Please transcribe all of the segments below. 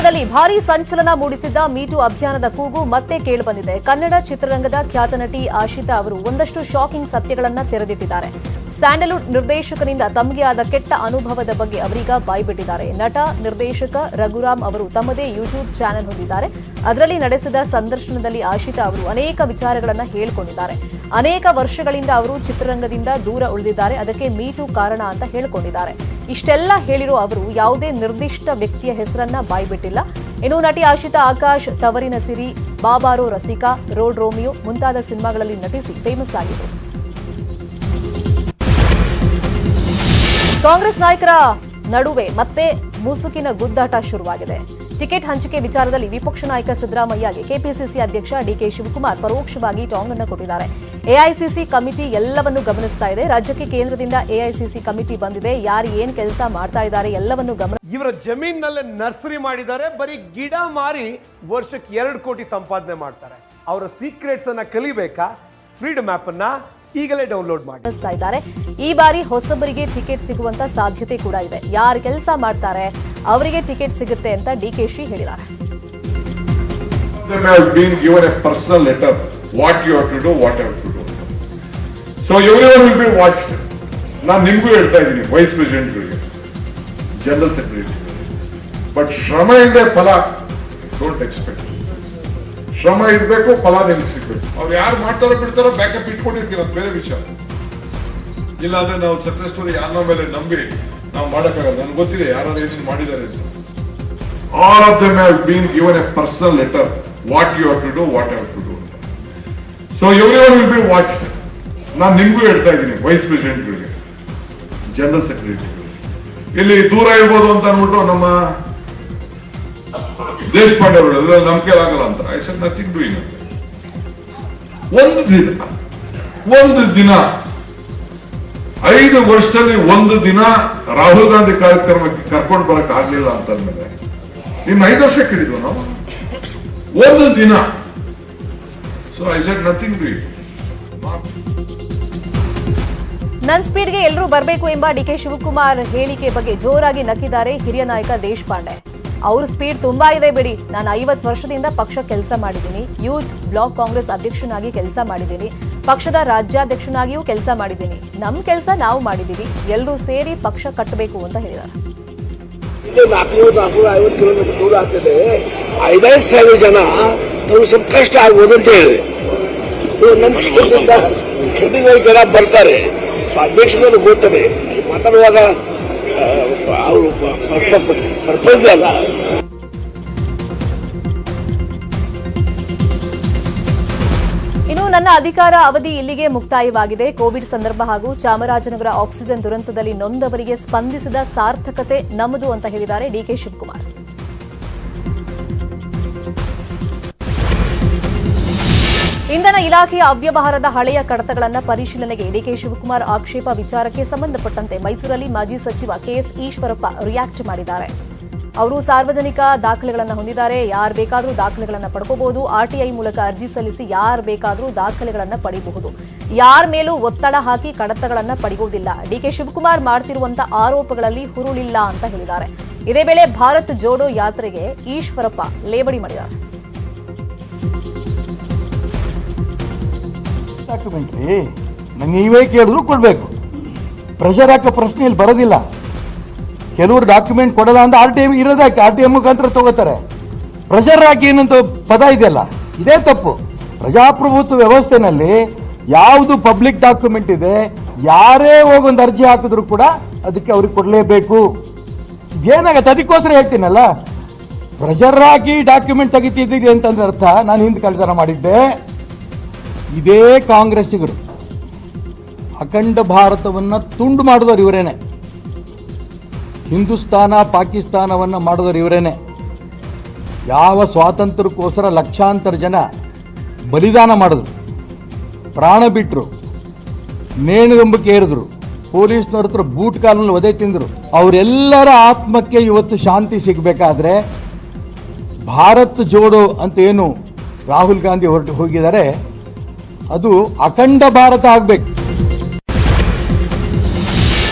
ಕರ್ನಾಟಕದಲ್ಲಿ ಭಾರೀ ಸಂಚಲನ ಮೂಡಿಸಿದ್ದ ಮೀಟು ಅಭಿಯಾನದ ಕೂಗು ಮತ್ತೆ ಕೇಳಿಬಂದಿದೆ. ಕನ್ನಡ ಚಿತ್ರರಂಗದ ಖ್ಯಾತ ನಟಿ ಆಶಿತಾ ಅವರು ಒಂದಷ್ಟು ಶಾಕಿಂಗ್ ಸತ್ಯಗಳನ್ನು ತೆರೆದಿಟ್ಟಿದ್ದಾರೆ. ಸ್ಯಾಂಡಲ್ವುಡ್ ನಿರ್ದೇಶಕನಿಂದ ತಮಗೆ ಆದ ಕೆಟ್ಟ ಅನುಭವದ ಬಗ್ಗೆ ಅವರೀಗ ಬಾಯ್ಬಿಟ್ಟಿದ್ದಾರೆ. ನಟ, ನಿರ್ದೇಶಕ ರಘುರಾಮ್ ಅವರು ತಮ್ಮದೇ ಯೂಟ್ಯೂಬ್ ಚಾನೆಲ್ ಹೊಂದಿದ್ದಾರೆ. ಅದರಲ್ಲಿ ನಡೆಸಿದ ಸಂದರ್ಶನದಲ್ಲಿ ಆಶಿತಾ ಅವರು ಅನೇಕ ವಿಚಾರಗಳನ್ನು ಹೇಳಿಕೊಂಡಿದ್ದಾರೆ. ಅನೇಕ ವರ್ಷಗಳಿಂದ ಅವರು ಚಿತ್ರರಂಗದಿಂದ ದೂರ ಉಳಿದಿದ್ದಾರೆ. ಅದಕ್ಕೆ ಮೀಟು ಕಾರಣ ಅಂತ ಹೇಳಿಕೊಂಡಿದ್ದಾರೆ. ಇಷ್ಟೆಲ್ಲ ಹೇಳಿರೋ ಅವರು ಯಾವುದೇ ನಿರ್ದಿಷ್ಟ ವ್ಯಕ್ತಿಯ ಹೆಸರನ್ನ ಬಾಯ್ಬಿಟ್ಟಿಲ್ಲ. ಇನ್ನು ನಟಿ ಆಶಿತಾ, ಆಕಾಶ್, ತವರಿನ ಸಿರಿ, ಬಾಬಾರೋ ರಸಿಕಾ, ರೋಡ್ ರೋಮಿಯೋ ಮುಂತಾದ ಸಿನಿಮಾಗಳಲ್ಲಿ ನಟಿಸಿ ಫೇಮಸ್ ಆಗಿದ್ರು ಕಾಂಗ್ರೆಸ್ ನಾಯಕರ ನಡುವೆ ಮತ್ತೆ ಮುಸುಕಿನ ಗುದ್ದಾಟ ಶುರುವಾಗಿದೆ. ಟಿಕೆಟ್ ಹಂಚಿಕೆ ವಿಚಾರದಲ್ಲಿ ವಿಪಕ್ಷ ನಾಯಕ ಸಿದ್ದರಾಮಯ್ಯಗೆ ಕೆಪಿಸಿಸಿ ಅಧ್ಯಕ್ಷ ಡಿಕೆ ಶಿವಕುಮಾರ್ ಪರೋಕ್ಷವಾಗಿ ಟಾಂಗ್ ಅನ್ನು ಕೊಟ್ಟಿದ್ದಾರೆ ಎಐಸಿಸಿ ಕಮಿಟಿ ಎಲ್ಲವನ್ನು ಗಮನಿಸ್ತಾ ಇದೆ. ರಾಜ್ಯಕ್ಕೆ ಕೇಂದ್ರದಿಂದ ಎಐಸಿಸಿ ಕಮಿಟಿ ಬಂದಿದೆ. ಯಾರು ಏನ್ ಕೆಲಸ ಮಾಡ್ತಾ ಇದ್ದಾರೆ ಎಲ್ಲವನ್ನು ಗಮನ ಇವರ ಜಮೀನಿನಲ್ಲೇ ನರ್ಸರಿ ಮಾಡಿದ್ದಾರೆ. ಬರೀ ಗಿಡ ಮಾರಿ ವರ್ಷಕ್ಕೆ ಎರಡು ಕೋಟಿ ಸಂಪಾದನೆ ಮಾಡ್ತಾರೆ. ಅವರ ಸೀಕ್ರೆಟ್ಸ್ ಅನ್ನ ಕಲಿಬೇಕಾ? ಫ್ರೀಡಮ್ ಆಪ್ ಅನ್ನ ಈಗಲೇ ಡೌನ್ಲೋಡ್ ಮಾಡಿ. ಇದ್ದಾರೆ. ಈ ಬಾರಿ ಹೊಸಬರಿಗೆ ಟಿಕೆಟ್ ಸಿಗುವಂತ ಸಾಧ್ಯತೆ ಕೂಡ ಇದೆ. ಯಾರು ಕೆಲಸ ಮಾಡ್ತಾರೆ ಅವರಿಗೆ ಟಿಕೆಟ್ ಸಿಗುತ್ತೆ ಅಂತ ಡಿಕೆಶಿ ಹೇಳಿದ್ದಾರೆ. Them ಹೇಳಿದ್ದಾರೆ been given a personal letter, what you have to do, what you have to do. So everyone will be ನಾನು ನಿಮಗೂ ಹೇಳ್ತಾ ಇದ್ದೀನಿ ವೈಸ್ ಪ್ರೆಸಿಡೆಂಟ್ಗಳಿಗೆ ಜನರಲ್ ಸೆಕ್ರೆಟರಿ ಬಟ್ ಶ್ರಮ ಇಲ್ಲದೆ ಫಲ ಡೋಂಟ್ ಎಕ್ಸ್ಪೆಕ್ಟ್ ಶ್ರಮ ಇರಬೇಕು, ಫಲ ಸಿಗ್ಬೇಕು. ಅವ್ರು ಯಾರು ಮಾಡ್ತಾರೋ ಬಿಡ್ತಾರೋ ಬ್ಯಾಕಪ್ ಇಟ್ಕೊಂಡಿರ್ತೀರ ಬೇರೆ ಇಲ್ಲ ಇಲ್ಲಾಂದ್ರೆ ನಾವು ಸಕ್ಸಸ್ ಸ್ಟೋರಿ ಯಾರನ್ನ ಮೇಲೆ ನಂಬಿ ನಾವು ಮಾಡೋಕ್ಕಾಗಲ್ಲ. ನನ್ಗೆ ಗೊತ್ತಿದೆ ಯಾರು ಏನೇನು ಮಾಡಿದ್ದಾರೆ ಅಂತ. Of them have been given a personal letter what you have to do what have to do ಅಂತ. So So, everyone will be watched. ನಾನು ನಿಮಗೂ ಹೇಳ್ತಾ ಇದ್ದೀನಿ ವೈಸ್ ಪ್ರೆಸಿಡೆಂಟ್ಗಳಿಗೆ ಜನರಲ್ ಸೆಕ್ರೆಟರಿ ಇಲ್ಲಿ ದೂರ ಇರ್ಬೋದು ಅಂತ ಅಂದ್ಬಿಟ್ಟು ನಮ್ಮ ದೇಶಪಾಂಡೆ ಅವರು ಅದ್ರಲ್ಲಿ ನಂಬಿಕೆ ಆಗಲ್ಲ ಅಂತ. ಐ ಸೆಡ್ ನಥಿಂಗ್ ಡೂಯಿಂಗ್ ಒಂದು ದಿನ ಒಂದು ದಿನ, ಐದು ವರ್ಷದಲ್ಲಿ ಒಂದು ದಿನ ರಾಹುಲ್ ಗಾಂಧಿ ಕಾರ್ಯಕ್ರಮಕ್ಕೆ ಕರ್ಕೊಂಡು ಬರಕ್ ಆಗ್ಲಿಲ್ಲ ಅಂತಂದ್ಮೇಲೆ. ಇನ್ನು ಐದು ವರ್ಷ ಕೇಳಿದ್ವು ನಾವು. ಒಂದು ದಿನ. So I said nothing doing ನನ್ ಸ್ಪೀಡ್ಗೆ ಎಲ್ಲರೂ ಬರಬೇಕು ಎಂಬ ಡಿಕೆ ಶಿವಕುಮಾರ್ ಹೇಳಿಕೆ ಬಗ್ಗೆ ಜೋರಾಗಿ ನಕ್ಕಿದ್ದಾರೆ ಹಿರಿಯ ನಾಯಕ ದೇಶಪಾಂಡೆ. ಅವ್ರ ಸ್ಪೀಡ್ ತುಂಬಾ ಇದೆ ಬಿಡಿ. ನಾನು ಐವತ್ತು ವರ್ಷದಿಂದ ಪಕ್ಷ ಕೆಲಸ ಮಾಡಿದ್ದೀನಿ. ಯೂತ್ ಬ್ಲಾಕ್ ಕಾಂಗ್ರೆಸ್ ಅಧ್ಯಕ್ಷನಾಗಿ ಕೆಲಸ ಮಾಡಿದ್ದೀನಿ. ಪಕ್ಷದ ರಾಜ್ಯಾಧ್ಯಕ್ಷನಾಗಿಯೂ ಕೆಲಸ ಮಾಡಿದ್ದೀನಿ. ನಮ್ ಕೆಲಸ ನಾವು ಮಾಡಿದ್ದೀವಿ. ಎಲ್ಲರೂ ಸೇರಿ ಪಕ್ಷ ಕಟ್ಟಬೇಕು ಅಂತ ಹೇಳಿದ್ದಾರೆ ದೂರ ಆಗ್ತದೆ. ಐದೈದು ಸಾವಿರ ಜನ ಸ್ವಲ್ಪ ಕಷ್ಟ ಆಗ್ಬೋದು ಅಂತ ಹೇಳಿ ನಮ್ಮ ಕ್ಷೇತ್ರದಿಂದ ಖಂಡಿತವಾಗಿ ಜನ ಬರ್ತಾರೆ. ಅಧ್ಯಕ್ಷರು ಗೊತ್ತದೆ. ಮಾತಾಡುವಾಗ ಅವರು ಪರ್ಪಸ್ ಅಲ್ಲ ಇನ್ನು ನನ್ನ ಅಧಿಕಾರ ಅವಧಿ ಇಲ್ಲಿಗೆ ಮುಕ್ತಾಯವಾಗಿದೆ. ಕೋವಿಡ್ ಸಂದರ್ಭ ಹಾಗೂ ಚಾಮರಾಜನಗರ ಆಕ್ಸಿಜನ್ ದುರಂತದಲ್ಲಿ ನೊಂದವರಿಗೆ ಸ್ಪಂದಿಸಿದ ಸಾರ್ಥಕತೆ ನಮ್ಮದು ಅಂತ ಹೇಳಿದ್ದಾರೆ ಡಿಕೆ ಶಿವಕುಮಾರ್. ಇಂಧನ ಇಲಾಖೆಯ ಅವ್ಯವಹಾರದ ಹಳೆಯ ಕಡತಗಳನ್ನು ಪರಿಶೀಲನೆಗೆ ಡಿಕೆ ಶಿವಕುಮಾರ್ ಆಕ್ಷೇಪ ವಿಚಾರಕ್ಕೆ ಸಂಬಂಧಪಟ್ಟಂತೆ ಮೈಸೂರಲ್ಲಿ ಮಾಜಿ ಸಚಿವ ಕೆಎಸ್ ಈಶ್ವರಪ್ಪ ರಿಯಾಕ್ಟ್ ಮಾಡಿದ್ದಾರೆ. ಅವರು ಸಾರ್ವಜನಿಕ ದಾಖಲೆಗಳನ್ನು ಹೊಂದಿದ್ದಾರೆ. ಯಾರು ಬೇಕಾದರೂ ದಾಖಲೆಗಳನ್ನು ಪಡ್ಕೋಬಹುದು. ಆರ್ಟಿಐ ಮೂಲಕ ಅರ್ಜಿ ಸಲ್ಲಿಸಿ ಯಾರು ಬೇಕಾದರೂ ದಾಖಲೆಗಳನ್ನು ಪಡೆಯಬಹುದು ಯಾರ ಮೇಲೂ ಒತ್ತಡ ಹಾಕಿ ಕಡತಗಳನ್ನು ಪಡೆಯುವುದಿಲ್ಲ. ಡಿಕೆ ಶಿವಕುಮಾರ್ ಮಾಡ್ತಿರುವಂತಹ ಆರೋಪಗಳಲ್ಲಿ ಹುರುಳಿಲ್ಲ ಅಂತ ಹೇಳಿದ್ದಾರೆ. ಇದೇ ವೇಳೆ ಭಾರತ್ ಜೋಡೋ ಯಾತ್ರೆಗೆ ಈಶ್ವರಪ್ಪ ಲೇಬಡಿ ಮಾಡಿದ್ದಾರೆ. ಡಾಕ್ಯುಮೆಂಟ್ರಿ ನಂಗೆ ನೀವೇ ಕೇಳಿದ್ರು ಕೊಡಬೇಕು. ಪ್ರೆಷರ್ ಹಾಕೋ ಪ್ರಶ್ನೆ ಇಲ್ಲಿ ಬರೋದಿಲ್ಲ. ಕೆಲವರು ಡಾಕ್ಯುಮೆಂಟ್ ಕೊಡಲ್ಲ ಅಂತ ಆರ್ ಟಿ ಎಂ ಇರೋದಾಕೆ ಆರ್ ಟಿ ಎಂ ಮುಖಾಂತರ ತಗೋತಾರೆ. ಪ್ರೆಷರ್ ಹಾಕಿ ಏನಂತ ಪದ ಇದೆಯಲ್ಲ, ಇದೇ ತಪ್ಪು. ಪ್ರಜಾಪ್ರಭುತ್ವ ವ್ಯವಸ್ಥೆನಲ್ಲಿ ಯಾವುದು ಪಬ್ಲಿಕ್ ಡಾಕ್ಯುಮೆಂಟ್ ಇದೆ, ಯಾರೇ ಹೋಗೊಂದು ಅರ್ಜಿ ಹಾಕಿದ್ರು ಕೂಡ ಅದಕ್ಕೆ ಅವ್ರಿಗೆ ಕೊಡಲೇಬೇಕು. ಇದೇನಾಗತ್ತೆ? ಅದಕ್ಕೋಸ್ಕರ ಹೇಳ್ತೀನಲ್ಲ. ಪ್ರೆಷರ್ ಹಾಕಿ ಡಾಕ್ಯುಮೆಂಟ್ ತೆಗಿತಿದ್ದೀರಿ ಅಂತಂದ್ರೆ ಅರ್ಥ. ನಾನು ಹಿಂದೆ ಕಳ್ತನ ಮಾಡಿದ್ದೆ. ಇದೇ ಕಾಂಗ್ರೆಸ್ಸಿಗರು. ಅಖಂಡ ಭಾರತವನ್ನು ತುಂಡು ಮಾಡಿದವರು ಇವರೇನೆ. ಹಿಂದೂಸ್ತಾನ, ಪಾಕಿಸ್ತಾನವನ್ನು ಮಾಡಿದವರು ಇವರೇನೆ. ಯಾವ ಸ್ವಾತಂತ್ರ್ಯಕ್ಕೋಸ್ಕರ ಲಕ್ಷಾಂತರ ಜನ ಬಲಿದಾನ ಮಾಡಿದ್ರು. ಪ್ರಾಣ ಬಿಟ್ಟರು ನೇಣುಗಂಬಕ್ಕೆ ಏರಿದ್ರು. ಪೊಲೀಸ್ನವ್ರ ಹತ್ರ ಬೂಟ್ ಕಾಲಲ್ಲಿ ಒದೆ ತಿಂದರು. ಅವರೆಲ್ಲರ ಆತ್ಮಕ್ಕೆ ಇವತ್ತು ಶಾಂತಿ ಸಿಗಬೇಕಾದ್ರೆ ಭಾರತ್ ಜೋಡೋ ಅಂತ ಏನು ರಾಹುಲ್ ಗಾಂಧಿ ಹೊರಟು ಹೋಗಿದ್ದಾರೆ. ಅದು ಅಖಂಡ ಭಾರತ ಆಗ್ಬೇಕು.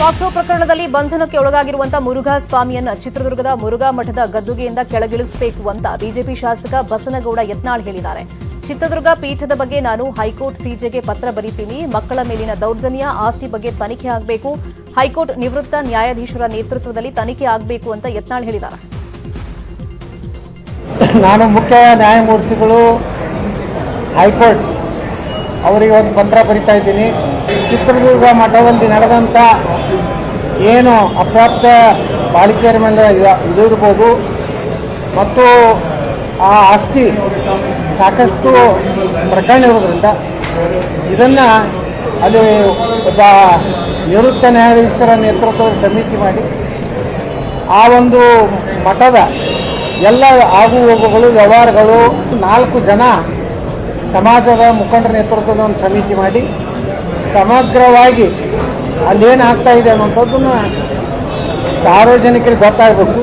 ಪಾಕ್ಸೋ ಪ್ರಕರಣದಲ್ಲಿ ಬಂಧನಕ್ಕೆ ಒಳಗಾಗಿರುವಂತಹ ಮುರುಘಾ ಸ್ವಾಮಿಯನ್ನ ಚಿತ್ರದುರ್ಗದ ಮುರುಘಾ ಮಠದ ಗದ್ದುಗೆಯಿಂದ ಕೆಳಗಿಳಿಸಬೇಕು ಅಂತ ಬಿಜೆಪಿ ಶಾಸಕ ಬಸನಗೌಡ ಯತ್ನಾಳ್ ಹೇಳಿದ್ದಾರೆ. ಚಿತ್ರದುರ್ಗ ಪೀಠದ ಬಗ್ಗೆ ನಾನು ಹೈಕೋರ್ಟ್ ಸಿಜೆಗೆ ಪತ್ರ ಬರೀತೀನಿ. ಮಕ್ಕಳ ಮೇಲಿನ ದೌರ್ಜನ್ಯ ಆಸ್ತಿ ಬಗ್ಗೆ ತನಿಖೆ ಆಗಬೇಕು. ಹೈಕೋರ್ಟ್ ನಿವೃತ್ತ ನ್ಯಾಯಾಧೀಶರ ನೇತೃತ್ವದಲ್ಲಿ ತನಿಖೆ ಆಗಬೇಕು ಅಂತ ಯತ್ನಾಳ್ ಹೇಳಿದ್ದಾರೆ. ನಾನು ಮುಖ್ಯ ನ್ಯಾಯಮೂರ್ತಿಗಳು ಹೈಕೋರ್ಟ್ ಅವರಿಗೆ ಒಂದು ಪತ್ರ ಬರಿತಾ ಇದ್ದೀನಿ. ಚಿತ್ರದುರ್ಗ ಮಠದಲ್ಲಿ ನಡೆದಂಥ ಏನು ಅಪ್ರಾಪ್ತ ಬಾಲಿಕೆಯರ ಮೇಲೆ ಇದಿರ್ಬೋದು. ಮತ್ತು ಆ ಆಸ್ತಿ ಸಾಕಷ್ಟು ಪ್ರಕರಣ ಇರೋದ್ರಿಂದ ಇದನ್ನು ಅಲ್ಲಿ ಒಬ್ಬ ನಿವೃತ್ತ ನ್ಯಾಯಾಧೀಶರ ನೇತೃತ್ವದ ಸಮಿತಿ ಮಾಡಿ ಆ ಒಂದು ಮಠದ ಎಲ್ಲ ಆಗು ಹೋಗುಗಳು ವ್ಯವಹಾರಗಳು ನಾಲ್ಕು ಜನ ಸಮಾಜದ ಮುಖಂಡರ ನೇತೃತ್ವದ ಒಂದು ಸಮಿತಿ ಮಾಡಿ ಸಮಗ್ರವಾಗಿ ಅಲ್ಲೇನು ಆಗ್ತಾ ಇದೆ ಅನ್ನೋಂಥದ್ದನ್ನು ಸಾರ್ವಜನಿಕರಿಗೆ ಗೊತ್ತಾಗಬೇಕು.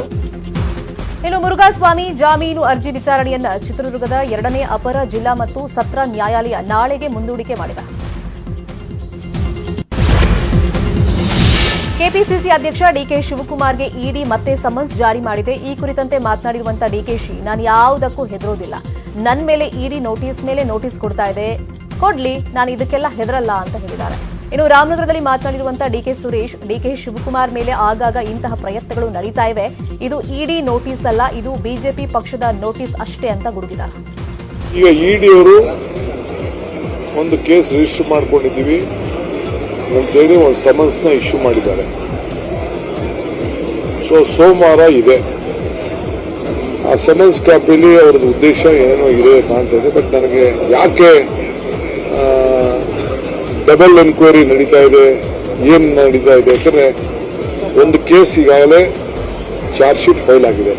ಇನ್ನು ಮುರುಘಾಸ್ವಾಮಿ ಜಾಮೀನು ಅರ್ಜಿ ವಿಚಾರಣೆಯನ್ನ ಚಿತ್ರದುರ್ಗದ ಎರಡನೇ ಅಪರ ಜಿಲ್ಲಾ ಮತ್ತು ಸತ್ರ ನ್ಯಾಯಾಲಯ ನಾಳೆಗೆ ಮುಂದೂಡಿಕೆ ಮಾಡಿದೆ. ಕೆಪಿಸಿಸಿ ಅಧ್ಯಕ್ಷ ಡಿಕೆ ಶಿವಕುಮಾರ್ಗೆ ಇಡಿ ಮತ್ತೆ ಸಮನ್ಸ್ ಜಾರಿ ಮಾಡಿದೆ. ಈ ಕುರಿತಂತೆ ಮಾತನಾಡಿರುವಂತಹ ಡಿಕೆಶಿ ನಾನು ಯಾವುದಕ್ಕೂ ಹೆದರೋದಿಲ್ಲ. ನನ್ನ ಮೇಲೆ ಇಡಿ ನೋಟಿಸ್ ಮೇಲೆ ನೋಟಿಸ್ ಕೊಡ್ತಾ ಇದೆ. ಕೊಡ್ಲಿ, ನಾನು ಇದಕ್ಕೆಲ್ಲ ಹೆದರಲ್ಲ ಅಂತ ಹೇಳಿದ್ದಾರೆ. ಇನ್ನು ರಾಮನಗರದಲ್ಲಿ D D K Suresh D K Shivakumar ಮೇಲೆ ಆಗಾಗ ಇಂತಹ ಪ್ರಯತ್ನಗಳು ನಡೀತಾ ಇವೆ. ಇದು ಇಡಿ ನೋಟಿಸ್ ಅಲ್ಲ, ಇದು ಬಿಜೆಪಿ ಪಕ್ಷದ ನೋಟಿಸ್ ಅಷ್ಟೇ ಅಂತ ಗುಡುಗಿದ್ದಾರೆ. ಈಗ ಇಡಿ ಅವರು ಒಂದು ಕೇಸ್ ರಿಜಿಸ್ಟರ್ ಮಾಡ್ಕೊಂಡಿದ್ದೀವಿ. ಅಂತೇಳಿ ಒಂದು ಸಮನ್ಸ್ನ ಇಶ್ಯೂ ಮಾಡಿದ್ದಾರೆ. ಸೋಮವಾರ ಇದೆ. ಸಮನ್ಸ್ ಕಾಪಿಲಿ ಅವ್ರದ್ದು ಉದ್ದೇಶ ಏನೇನೋ ಇದೆ ಕಾಣ್ತಾ ಇದೆ ಬಟ್ ನನಗೆ ಯಾಕೆ ಡಬಲ್ ಎನ್ಕ್ವೈರಿ ನಡೀತಾ ಇದೆ ಏನು ನಡೀತಾ ಇದೆ ಯಾಕಂದರೆ ಒಂದು ಕೇಸ್ ಈಗಾಗಲೇ ಚಾರ್ಜ್ ಶೀಟ್ ಫೈಲ್ ಆಗಿದೆ.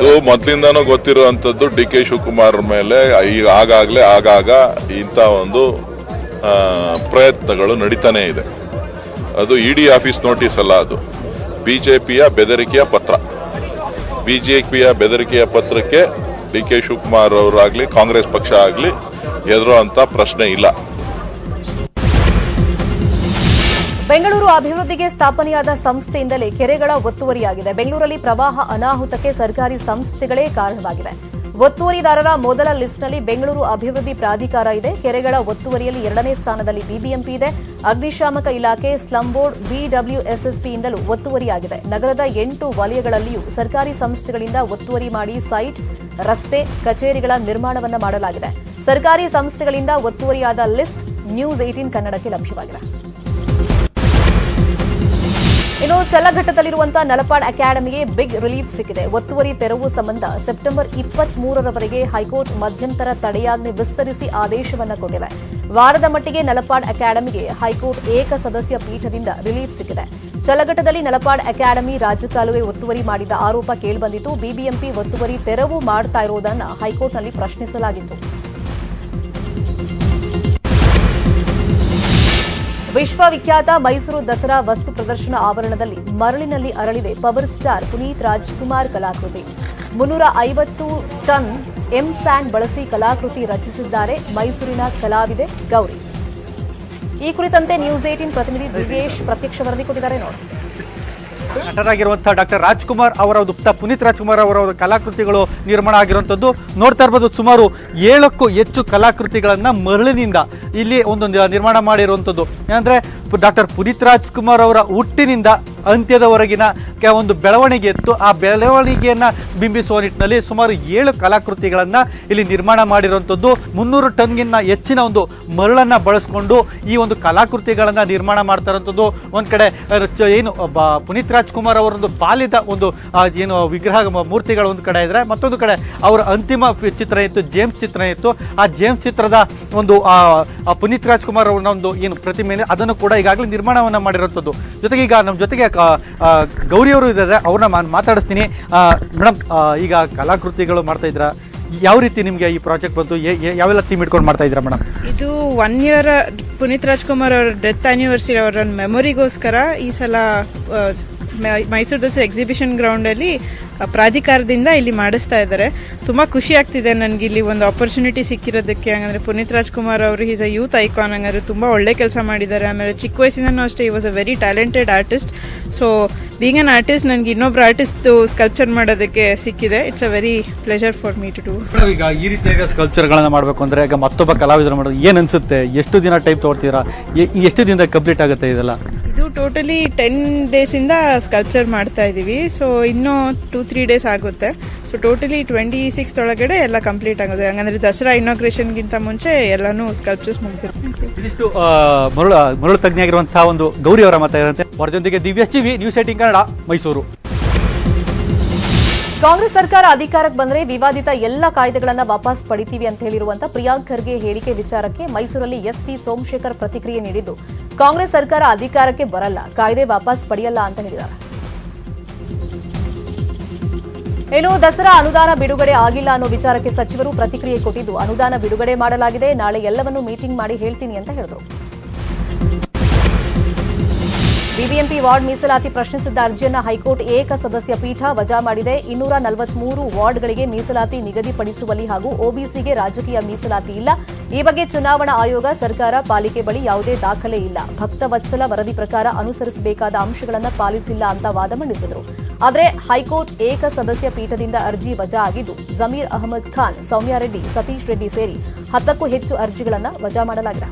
ಇದು ಮೊದಲಿಂದಾನು ಗೊತ್ತಿರುವಂಥದ್ದು ಡಿ ಕೆ ಶಿವಕುಮಾರ್ ಮೇಲೆ ಈಗ ಆಗಾಗ್ಲೇ ಆಗಾಗ ಇಂಥ ಒಂದು ಪ್ರಯತ್ನಗಳು ನಡೀತಾನೆ ಇದೆ. ಅದು ಇ ಡಿ ಆಫೀಸ್ ನೋಟಿಸ್ ಅಲ್ಲ ಅದು. ಬಿಜೆಪಿಯ ಬೆದರಿಕೆಯ ಪತ್ರ. ಬಿಜೆಪಿಯ ಬೆದರಿಕೆಯ ಪತ್ರಕ್ಕೆ ಡಿ ಕೆ ಶಿವಕುಮಾರ್ ಅವರಾಗಲಿ, ಕಾಂಗ್ರೆಸ್ ಪಕ್ಷ ಆಗಲಿ ಎದುರುವಂತ ಪ್ರಶ್ನೆ ಇಲ್ಲ. ಬೆಂಗಳೂರು ಅಭಿವೃದ್ಧಿಗೆ ಸ್ಥಾಪನೆಯಾದ ಸಂಸ್ಥೆಯಿಂದಲೇ ಕೆರೆಗಳ ಒತ್ತುವರಿಯಾಗಿದೆ. ಬೆಂಗಳೂರಲ್ಲಿ ಪ್ರವಾಹ ಅನಾಹುತಕ್ಕೆ ಸರ್ಕಾರಿ ಸಂಸ್ಥೆಗಳೇ ಕಾರಣವಾಗಿವೆ. ಒತ್ತುವರಿದಾರರ ಮೊದಲ ಲಿಸ್ಟ್ನಲ್ಲಿ ಬೆಂಗಳೂರು ಅಭಿವೃದ್ಧಿ ಪ್ರಾಧಿಕಾರ ಇದೆ. ಕೆರೆಗಳ ಒತ್ತುವರಿಯಲ್ಲಿ ಎರಡನೇ ಸ್ಥಾನದಲ್ಲಿ ಬಿಬಿಎಂಪಿ ಇದೆ. ಅಗ್ನಿಶಾಮಕ ಇಲಾಖೆ, ಸ್ಲಂ ಬೋರ್ಡ್ ಬಿಡಬ್ಲ್ಯೂಎಸ್ಎಸ್ಪಿಯಿಂದಲೂ ಒತ್ತುವರಿಯಾಗಿದೆ. ನಗರದ ಎಂಟು ವಲಯಗಳಲ್ಲಿಯೂ ಸರ್ಕಾರಿ ಸಂಸ್ಥೆಗಳಿಂದ ಒತ್ತುವರಿ ಮಾಡಿ ಸೈಟ್, ರಸ್ತೆ, ಕಚೇರಿಗಳ ನಿರ್ಮಾಣವನ್ನು ಮಾಡಲಾಗಿದೆ. ಸರ್ಕಾರಿ ಸಂಸ್ಥೆಗಳಿಂದ ಒತ್ತುವರಿಯಾದ ಲಿಸ್ಟ್ ನ್ಯೂಸ್ ಏಟೀನ್ ಕನ್ನಡಕ್ಕೆ ಲಭ್ಯವಾಗಿದೆ. ಇನ್ನು ಚಲ್ಲಘಟ್ಟದಲ್ಲಿರುವಂತಹ ನಲಪಾಡ್ ಅಕಾಡೆಮಿಗೆ ಬಿಗ್ ರಿಲೀಫ್ ಸಿಕ್ಕಿದೆ. ಒತ್ತುವರಿ ತೆರವು ಸಂಬಂಧ ಸೆಪ್ಟೆಂಬರ್ ಇಪ್ಪತ್ತ್ ಮೂರರವರೆಗೆ ಹೈಕೋರ್ಟ್ ಮಧ್ಯಂತರ ತಡೆಯಾಜ್ಞೆ ವಿಸ್ತರಿಸಿ ಆದೇಶವನ್ನು ಕೊಟ್ಟಿದೆ ವಾರದ ಮಟ್ಟಿಗೆ ನಲಪಾಡ್ ಅಕಾಡೆಮಿಗೆ ಹೈಕೋರ್ಟ್ ಏಕ ಸದಸ್ಯ ಪೀಠದಿಂದ ರಿಲೀಫ್ ಸಿಕ್ಕಿದೆ. ಚಲಘಟ್ಟದಲ್ಲಿ ನಲಪಾಡ್ ಅಕಾಡೆಮಿ ರಾಜಕಾಲುವೆ ಒತ್ತುವರಿ ಮಾಡಿದ ಆರೋಪ ಕೇಳಿಬಂದಿತ್ತು. ಬಿಬಿಎಂಪಿ ಒತ್ತುವರಿ ತೆರವು ಮಾಡ್ತಾ ಇರುವುದನ್ನು ಹೈಕೋರ್ಟ್ನಲ್ಲಿ ಪ್ರಶ್ನಿಸಲಾಗಿತ್ತು. ವಿಶ್ವವಿಖ್ಯಾತ ಮೈಸೂರು ದಸರಾ ವಸ್ತು ಪ್ರದರ್ಶನ ಆವರಣದಲ್ಲಿ ಮರಳಿನಲ್ಲಿ ಅರಳಿದೆ ಪವರ್ ಸ್ಟಾರ್ ಪುನೀತ್ ರಾಜ್ಕುಮಾರ್ ಕಲಾಕೃತಿ. ಮುನ್ನೂರ ಐವತ್ತು ಟನ್ ಎಂ ಸ್ಯಾಂಡ್ ಬಳಸಿ ಕಲಾಕೃತಿ ರಚಿಸಿದ್ದಾರೆ ಮೈಸೂರಿನ ಕಲಾವಿದೆ ಗೌರಿ. ಈ ಕುರಿತಂತೆ ನ್ಯೂಸ್ ಏಟೀನ್ ಪ್ರತಿನಿಧಿ ಬ್ರಿಜೇಶ್ ಪ್ರತ್ಯಕ್ಷ ವರದಿ ಕೊಟ್ಟಿದ್ದಾರೆ ನೋಡಿ. ನಟರಾಗಿರುವಂತಹ ಡಾಕ್ಟರ್ ರಾಜ್ಕುಮಾರ್ ಅವರ ಒಂದು ಪುನೀತ್ ರಾಜ್ಕುಮಾರ್ ಅವರ ಕಲಾಕೃತಿಗಳು ನಿರ್ಮಾಣ ಆಗಿರುವಂಥದ್ದು. ನೋಡ್ತಾ ಇರ್ಬೋದು, ಸುಮಾರು ಏಳಕ್ಕೂ ಹೆಚ್ಚು ಕಲಾಕೃತಿಗಳನ್ನು ಮರಳಿನಿಂದ ಇಲ್ಲಿ ಒಂದು ನಿರ್ಮಾಣ ಮಾಡಿರುವಂಥದ್ದು. ಏನಂದ್ರೆ ಡಾಕ್ಟರ್ ಪುನೀತ್ ರಾಜ್ಕುಮಾರ್ ಅವರ ಹುಟ್ಟಿನಿಂದ ಅಂತ್ಯದವರೆಗಿನ ಒಂದು ಬೆಳವಣಿಗೆ ಇತ್ತು. ಆ ಬೆಳವಣಿಗೆಯನ್ನು ಬಿಂಬಿಸುವ ನಿಟ್ಟಿನಲ್ಲಿ ಸುಮಾರು ಏಳು ಕಲಾಕೃತಿಗಳನ್ನು ಇಲ್ಲಿ ನಿರ್ಮಾಣ ಮಾಡಿರುವಂಥದ್ದು. ಮುನ್ನೂರು ಟನ್ಗಿನ್ನ ಹೆಚ್ಚಿನ ಒಂದು ಮರಳನ್ನು ಬಳಸ್ಕೊಂಡು ಈ ಒಂದು ಕಲಾಕೃತಿಗಳನ್ನು ನಿರ್ಮಾಣ ಮಾಡ್ತಾ ಇರೋಂಥದ್ದು ಒಂದು ಕಡೆ ಏನು ಪುನೀತ್ ರಾಜ್ಕುಮಾರ್ ಅವರೊಂದು ಬಾಲ್ಯದ ಒಂದು ಏನು, ವಿಗ್ರಹ ಮೂರ್ತಿಗಳು ಒಂದು ಕಡೆ ಇದ್ದರೆ ಮತ್ತೊಂದು ಕಡೆ ಅವರ ಅಂತಿಮ ಚಿತ್ರ ಇತ್ತು, ಜೇಮ್ಸ್ ಚಿತ್ರ ಇತ್ತು. ಆ ಜೇಮ್ಸ್ ಚಿತ್ರದ ಒಂದು ಪುನೀತ್ ರಾಜ್ಕುಮಾರ್ ಅವರ ಒಂದು, ಏನು ಪ್ರತಿಮೆ ಅದನ್ನು ಕೂಡ ಈಗಾಗಲೇ ನಿರ್ಮಾಣವನ್ನು ಮಾಡಿರೋಂಥದ್ದು ಜೊತೆಗೆ ಈಗ ನಮ್ಮ ಜೊತೆಗೆ ಆ, ಆ, ಗೌರಿ ಅವರು ಇದ್ದಾರೆ ಅವ್ರನ್ನ ನಾನು ಮಾತಾಡಿಸ್ತೀನಿ. ಮೇಡಮ್ ಈಗ ಕಲಾಕೃತಿಗಳು ಮಾಡ್ತಾ ಇದ್ರ ಯಾವ ರೀತಿ ನಿಮಗೆ ಈ ಪ್ರಾಜೆಕ್ಟ್ ಬಂತು? ಯಾವೆಲ್ಲ ಥೀಮ್ ಇಟ್ಕೊಂಡು ಮಾಡ್ತಾ ಇದ್ದೀರಾ ಮೇಡಮ್ ಇದು ಒನ್ ಇಯರ್ ಪುನೀತ್ ರಾಜ್ಕುಮಾರ್ ಅವರ ಡೆತ್ ಆನಿವರ್ಸರಿ ಅವರ ಮೆಮೊರಿಗೋಸ್ಕರ ಈ ಸಲ ಮೈಸೂರು ದಸರಾ ಎಕ್ಸಿಬಿಷನ್ ಗ್ರೌಂಡಲ್ಲಿ ಪ್ರಾಧಿಕಾರದಿಂದ ಇಲ್ಲಿ ಮಾಡಿಸ್ತಾ ಇದ್ದಾರೆ. ತುಂಬ ಖುಷಿ ಆಗ್ತಿದೆ ನನಗೆ ಇಲ್ಲಿ ಒಂದು ಆಪರ್ಚುನಿಟಿ ಸಿಕ್ಕಿರೋದಕ್ಕೆ. ಹಂಗಂದ್ರೆ ಪುನೀತ್ ರಾಜ್ಕುಮಾರ್ ಅವರು ಈಸ್ ಅ ಯೂತ್ ಐಕಾನ್ ಹಂಗಾದ್ರೆ ತುಂಬ ಒಳ್ಳೆ ಕೆಲಸ ಮಾಡಿದ್ದಾರೆ. ಆಮೇಲೆ ಚಿಕ್ಕ ವಯಸ್ಸಿನೂ ಅಷ್ಟೇ ಈ was a very talented artist so being an artist ನನಗೆ ಇನ್ನೊಬ್ರು ಆರ್ಟಿಸ್ಟ್ ಸ್ಕಲ್ಪ್ಚರ್ ಮಾಡೋದಕ್ಕೆ ಸಿಕ್ಕಿದೆ. It's a very pleasure for me to do ಈಗ ಈ ರೀತಿಯಾಗಿ ಸ್ಕಲ್ಪ್ಚರ್ಗಳನ್ನು ಮಾಡಬೇಕು ಅಂದ್ರೆ ಈಗ ಮತ್ತೊಬ್ಬ ಕಲಾವಿದರು ಮಾಡೋದು ಏನು ಅನ್ಸುತ್ತೆ? ಎಷ್ಟು ದಿನ ಟೈಪ್ ತೋರ್ತೀರಾ ಎ- ಎಷ್ಟು ದಿನದ ಕಂಪ್ಲೀಟ್ ಆಗುತ್ತೆ ಇದೆಲ್ಲ? ಇದು ಟೋಟಲಿ ಟೆನ್ ಡೇಸಿಂದ ಸ್ಕಲ್ಪ್ಚರ್ ಮಾಡ್ತಾ ಇದ್ದೀವಿ ಸೊ ಇನ್ನೂ ಟೂ ತ್ರೀ ಡೇಸ್ ಆಗುತ್ತೆ. ಸೊ ಟೋಟಲಿ ಟ್ವೆಂಟಿ ಸಿಕ್ಸ್ ಒಳಗಡೆ ಎಲ್ಲ ಕಂಪ್ಲೀಟ್ ಆಗುತ್ತೆ. ಹಂಗಂದ್ರೆ ದಸರಾ ಇನಾಗ್ರೇಷನ್ಗಿಂತ ಮುಂಚೆ ಎಲ್ಲಾನು ಸ್ಕಲ್ಪ್ಚರ್ಸ್ ಮುಗಿದಿರುತ್ತೆ. ಇದಿಷ್ಟು ಮರಳು ತಜ್ಞ ಒಂದು ಗೌರಿ ಅವರ ಮಾತಾಗಿರುತ್ತೆ. ಅವರ ಜೊತೆಗೆ Divya TV, news ಏಟಿಂಗ್ Kannada, Mysuru. Congress ಸರ್ಕಾರ ಅಧಿಕಾರಕ್ಕೆ ಬಂದರೆ ವಿವಾದಿತ ಎಲ್ಲ ಕಾಯ್ದೆಗಳನ್ನು ವಾಪಸ್ ಪಡಿತೀವಿ ಅಂತ ಹೇಳಿರುವಂತ ಪ್ರಿಯಾಂಕ್ ಖರ್ಗೆ ಹೇಳಿಕೆ ವಿಚಾರಕ್ಕೆ ಮೈಸೂರಲ್ಲಿ ಎಸ್ಟಿ ಸೋಮಶೇಖರ್ ಪ್ರತಿಕ್ರಿಯೆ ನೀಡಿದ್ದು, ಕಾಂಗ್ರೆಸ್ ಸರ್ಕಾರ ಅಧಿಕಾರಕ್ಕೆ ಬರಲ್ಲ, ಕಾಯ್ದೆ ವಾಪಸ್ ಪಡೆಯಲ್ಲ ಅಂತ ಹೇಳಿದ್ದಾರೆ. ಇನ್ನು ದಸರಾ ಅನುದಾನ ಬಿಡುಗಡೆ ಆಗಿಲ್ಲ ಅನ್ನೋ ವಿಚಾರಕ್ಕೆ ಸಚಿವರು ಪ್ರತಿಕ್ರಿಯೆ ಕೊಟ್ಟಿದ್ದು, ಅನುದಾನ ಬಿಡುಗಡೆ ಮಾಡಲಾಗಿದೆ, ನಾಳೆ ಎಲ್ಲವನ್ನೂ ಮೀಟಿಂಗ್ ಮಾಡಿ ಹೇಳ್ತೀನಿ ಅಂತ ಹೇಳಿದರು. ಬಿಬಿಎಂಪಿ ವಾರ್ಡ್ ಮೀಸಲಾತಿ ಪ್ರಶ್ನಿಸಿದ್ದ ಅರ್ಜಿಯನ್ನು ಹೈಕೋರ್ಟ್ ಏಕ ಸದಸ್ಯ ಪೀಠ ವಜಾ ಮಾಡಿದೆ. ಇನ್ನೂರ ನಲವತ್ಮೂರು ವಾರ್ಡ್ಗಳಿಗೆ ಮೀಸಲಾತಿ ನಿಗದಿಪಡಿಸುವಲ್ಲಿ ಹಾಗೂ ಒಬಿಸಿಗೆ ರಾಜಕೀಯ ಮೀಸಲಾತಿ ಇಲ್ಲ. ಈ ಬಗ್ಗೆ ಚುನಾವಣಾ ಆಯೋಗ ಸರ್ಕಾರ ಪಾಲಿಕೆ ಬಳಿ ಯಾವುದೇ ದಾಖಲೆ ಇಲ್ಲ. ಭಕ್ತವತ್ಸಲ ವರದಿ ಪ್ರಕಾರ ಅನುಸರಿಸಬೇಕಾದ ಅಂಶಗಳನ್ನು ಪಾಲಿಸಿಲ್ಲ ಅಂತ ವಾದ ಮಂಡಿಸಿದರು. ಆದರೆ ಹೈಕೋರ್ಟ್ ಏಕ ಸದಸ್ಯ ಪೀಠದಿಂದ ಅರ್ಜಿ ವಜಾ ಆಗಿದ್ದು, ಜಮೀರ್ ಅಹಮದ್ ಖಾನ್ ಸೌಮ್ಯಾರೆಡ್ಡಿ ಸತೀಶ್ ರೆಡ್ಡಿ ಸೇರಿ ಹತ್ತಕ್ಕೂ ಹೆಚ್ಚು ಅರ್ಜಿಗಳನ್ನು ವಜಾ ಮಾಡಲಾಗಿದೆ.